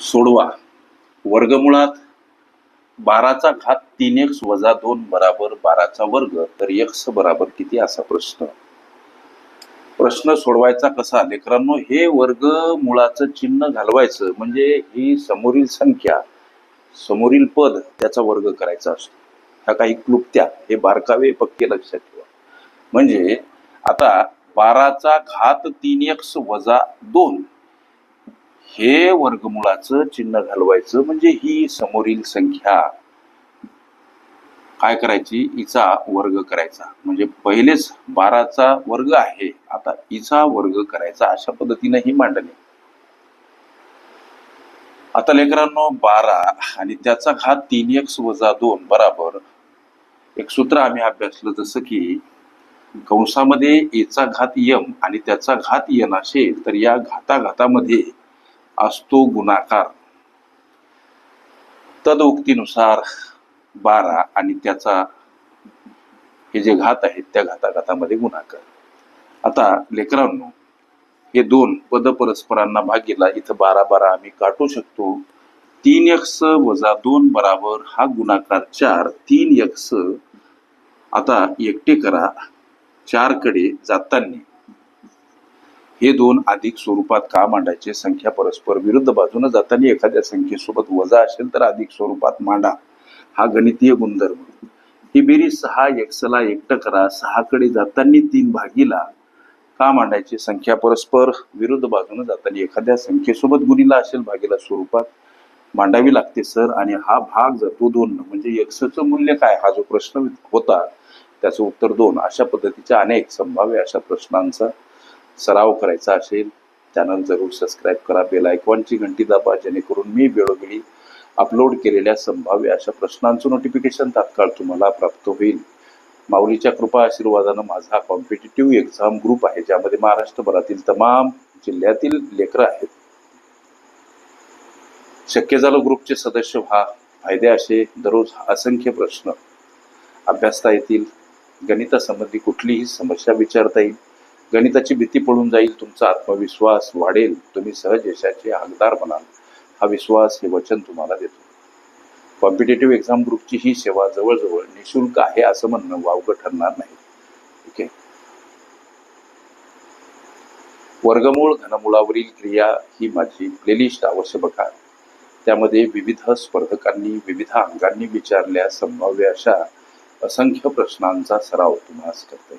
सोडवा. वर्गमुळात बाराचा घात तीन एक्स वजा दोन बराबर बाराचा वर्ग तर एक्स बराबर किती? असा प्रश्न. प्रश्न सोडवायचा कसा? लेकरांनो हे वर्ग मुळाचं चिन्ह घालवायचं म्हणजे ही समोरील संख्या समोरील पद त्याचा वर्ग करायचा असतो. ह्या काही क्लुप्त्या हे बारकावे पक्के लक्षात ठेवा. म्हणजे आता बाराचा घात तीन एक्स वजा दोन हे वर्गमुळाचं चिन्ह घालवायचं म्हणजे ही समोरील संख्या. काय करायची? इचा वर्ग करायचा. म्हणजे पहिलेच बाराचा वर्ग आहे. आता इचा वर्ग करायचा अशा पद्धतीने ही मांडणी. आता लेकरांनो बारा आणि त्याचा घात तीन एक्स वजा दोन बराबर. एक सूत्र आम्ही अभ्यासलं जसं की कंसामध्ये एचा घात यम आणि त्याचा घात यन असेल तर या घाताघातामध्ये असतो गुणाकार. तदउक्तीनुसार बारा आणि त्याचा हे जे घात आहेत त्या घाताघातामध्ये गुणाकार. आता लेकरांनो हे दोन पद परस्परांना भागीला इथं बारा बारा आम्ही काटू शकतो. तीन एक्स वजा दोन बराबर हा गुणाकार चार. तीन एक्स आता एकटे करा चारकडे जाताना हे दोन अधिक स्वरूपात का मांडायचे? संख्या परस्पर विरुद्ध बाजूने जाताना एखाद्या संख्येसोबत वजा असेल तर अधिक स्वरूपात मांडा. हा गणितीय गुणधर्म. ही बेरीज सहा एकसला एकटं करा. सहाकडे जाताना तीन भागीला का मांडायची? संख्या परस्पर विरुद्ध बाजूने जाताना एखाद्या संख्येसोबत गुणीला असेल भागीला स्वरूपात मांडावी लागते सर. आणि हा भाग जातो दोन म्हणजे एक्सचं मूल्य काय? हा जो प्रश्न होता त्याचं उत्तर दोन. अशा पद्धतीच्या अनेक संभाव्य अशा प्रश्नांचा सराव करायचा असेल चॅनल जरूर सबस्क्राईब करा बेल आयकॉनची घंटी दाबा जेणेकरून मी वेळोवेळी अपलोड केलेल्या संभाव्य अशा प्रश्नांचं नोटिफिकेशन तात्काळ तुम्हाला प्राप्त होईल. माऊलीच्या कृपा आशीर्वादानं माझा कॉम्पिटेटिव्ह एक्झाम ग्रुप आहे ज्यामध्ये महाराष्ट्रभरातील तमाम जिल्ह्यातील लेकरं आहेत. शक्य झालं ग्रुपचे सदस्य व्हा. फायदे असे दररोज असंख्य प्रश्न. अभ्यासता येतील. गणितासंबंधी कुठलीही समस्या विचारता येईल. गणिताची भीती पडून जाईल तुमचा आत्मविश्वास वाढेल. तुम्ही सहज यशाचे हकदार बनाल. हा विश्वास हे वचन तुम्हाला देतो. कॉम्पिटेटिव्ह एक्झाम ग्रुपची ही सेवा जवळजवळ निशुल्क आहे असं म्हणणं वावगं ठरणार नाही. ओके वर्गमूळ घनमुळावरील क्रिया ही माझी प्लेलिस्ट अवश्य बघा त्यामध्ये विविध स्पर्धकांनी विविध अंगांनी विचारल्या संभाव्य अशा असंख्य प्रश्नांचा सराव तुम्हाला करते